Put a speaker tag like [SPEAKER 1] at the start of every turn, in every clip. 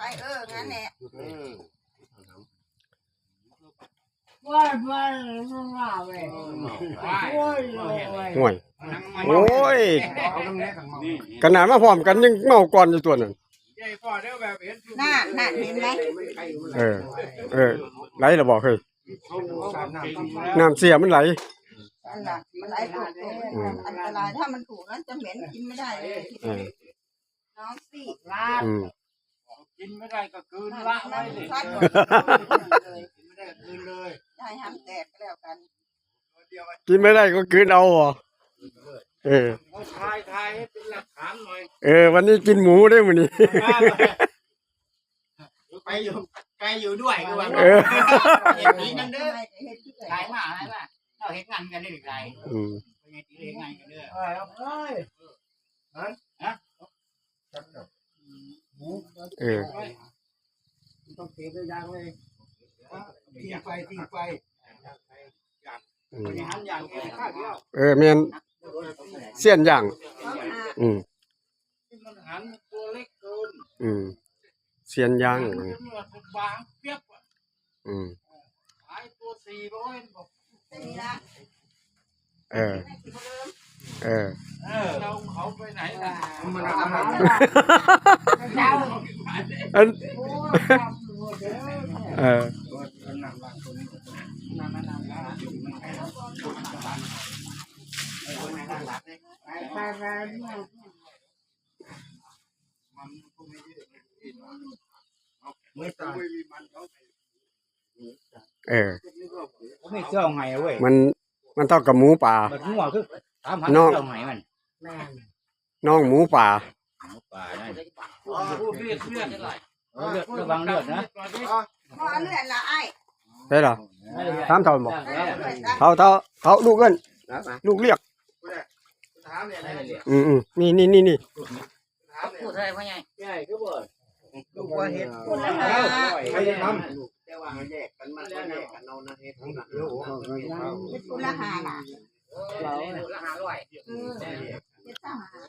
[SPEAKER 1] ไปเออ งั้นแหละ
[SPEAKER 2] ว่าว่าว่าเว้ยโอ้ยโอ้ย
[SPEAKER 3] ห่วยโอ้ยขนาดมาพร้อมกันยังเมาก่อนอยู่ตัวนั้น
[SPEAKER 1] น่าน่าเห็นไหม
[SPEAKER 3] เออ เออไหลระบอกเฮ้ยน้ำเสียมันไหล
[SPEAKER 1] มันไหลถูกอันตรายถ้ามันถูกนั้นจะเหม็นกินไม่ได้เลยน้องสิ
[SPEAKER 2] ลาบ
[SPEAKER 4] กินไม่ได้ก็คืนละไว้เลย
[SPEAKER 1] ซัดเลย
[SPEAKER 4] ไม่ได้คืนเลย
[SPEAKER 1] ให้ห้ามแตกก็แล้วกัน
[SPEAKER 3] กินไม่ได้ก็คืนเอาอะเออ
[SPEAKER 4] เอาถ่ายถ่ายให้เป็นหลักฐานหน่อย
[SPEAKER 3] เออ วันนี้กินหมูได้มื้อนี้
[SPEAKER 4] ไปอยู่ไปอยู่ด้วยก็ว่า
[SPEAKER 3] เออ
[SPEAKER 4] เห็นนี้นั่นเด้อ
[SPEAKER 1] ไม่ได้เฮ็ดที่ไหน
[SPEAKER 4] หลายมาหลายมาเราเห็นงานกันได้หรือไง
[SPEAKER 3] อืม
[SPEAKER 4] เป็นไงตีเห็นงานกันเด้อ
[SPEAKER 3] เออ
[SPEAKER 4] ต้องเก็บได้ยังเลยทิ้งไปทิ้งไป
[SPEAKER 3] อืม
[SPEAKER 4] อย่างนั้นอย่างนี้ข้าเดียว
[SPEAKER 3] เออแม่นเสี้ยนย่าง
[SPEAKER 1] เขาหา
[SPEAKER 3] อืม
[SPEAKER 4] มันหันตัวเล็กเกิน
[SPEAKER 3] อืมเสี้ยนย่าง
[SPEAKER 4] มันบางเปียบ
[SPEAKER 3] อืม
[SPEAKER 4] ขายตัวสี่ร้อยบอก
[SPEAKER 1] ไม่มีละ
[SPEAKER 3] เออ เออ
[SPEAKER 4] เออเราเขาไปไหนล่ะมัน
[SPEAKER 2] เจ้า
[SPEAKER 3] อัน
[SPEAKER 2] โอ้ย
[SPEAKER 3] เออ
[SPEAKER 2] ไปไปเนี่ย
[SPEAKER 4] ไม่ตายมันเขา
[SPEAKER 3] เออ
[SPEAKER 5] ไม่เชื่อไงเว้ย
[SPEAKER 3] มันมันเท่ากับหมูป่า
[SPEAKER 5] มันหัวคือถามหา
[SPEAKER 3] น้อง
[SPEAKER 5] เชื่อไงมัน
[SPEAKER 2] แม่น
[SPEAKER 3] น้องหมูป่า
[SPEAKER 5] ป่านั่น
[SPEAKER 4] พูดเรียกเรียกอะไร
[SPEAKER 5] เลือดระวังเลือดนะ
[SPEAKER 1] พอเลื่อนละไอ้
[SPEAKER 3] ใช่เหรอถามเท่าบอก
[SPEAKER 1] เลื่อนละ
[SPEAKER 3] เท่าเท่าเท่าลูกเอิ้นลูกเรียก
[SPEAKER 4] ถามเนี่ยอะไรเนี่ย
[SPEAKER 3] อืมอืมนี่นี่นี่นี่
[SPEAKER 4] ถามเนี่ย
[SPEAKER 5] พูดอะไรพ่อใหญ่
[SPEAKER 4] ใช่ก็บ่ลูกว่าเห็ด
[SPEAKER 1] คนละหา
[SPEAKER 4] ใครจะทำแต่ว่าแยกกันมันก็แยกกันเอานะเฮ็ดของกันเดี๋ยว
[SPEAKER 1] คนละหาล่ะ
[SPEAKER 5] เราละหาร้อย
[SPEAKER 1] เออเจ็ดสามหา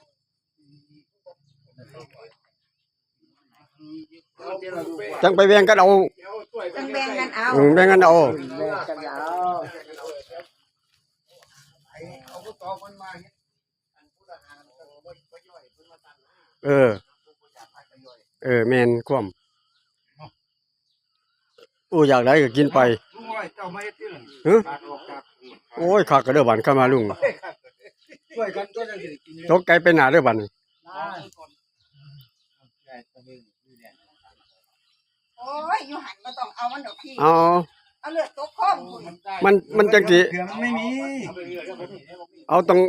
[SPEAKER 3] จังไปแบ่งกันเอา
[SPEAKER 1] จังแบ่งกันเอา
[SPEAKER 3] อืมแบ่งกันเอา
[SPEAKER 2] กันยาว
[SPEAKER 4] เอาก็ตอมันมาเฮ็ดอันผู้ทหารก็บ่บ่ย่อยเพิ่นมาตั้งหน้า
[SPEAKER 3] เออ เออแม่นความโอ้อยากได้ก็กินไป
[SPEAKER 4] ลุงอ้อยเจ้ามาเฮ็ดที่หลัง
[SPEAKER 3] ฮะ
[SPEAKER 4] ขาดออกจาก
[SPEAKER 3] โอ้ยคักก็เด้อบัดเข้ามาลุง
[SPEAKER 4] ช่วยกันก็จะได้กิน
[SPEAKER 3] ตกไกลไปหน้าเด้อบัดนี้
[SPEAKER 1] โอ้ยอยู่หันมาต้องเอามันดอกพี่
[SPEAKER 3] เอา
[SPEAKER 1] เอาเลือดตกข้อมคุณ
[SPEAKER 3] มันมันจังสิ
[SPEAKER 4] เผื่อมันไม่มี
[SPEAKER 3] เอาตรง